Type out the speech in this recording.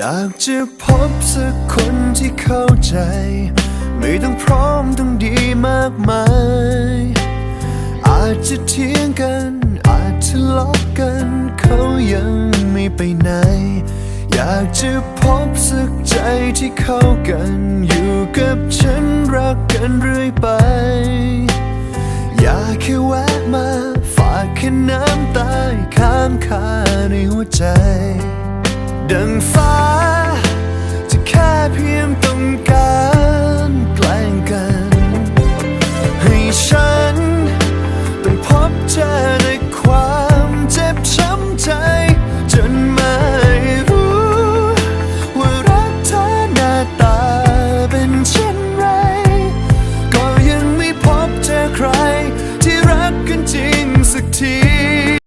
อยากจะพบสักคนที่เข้าใจ ไม่ต้องพร้อมต้องดีมากมาย อาจจะเถียงกัน อาจทะเลาะกัน เขายังไม่ไปไหน อยากจะพบสักใจที่เข้ากัน อยู่กับฉันรักกันเรื่อยไป อยากแค่แวะมาฝากแค่น้ำตาข้างคาในหัวใจ ดังฟ้า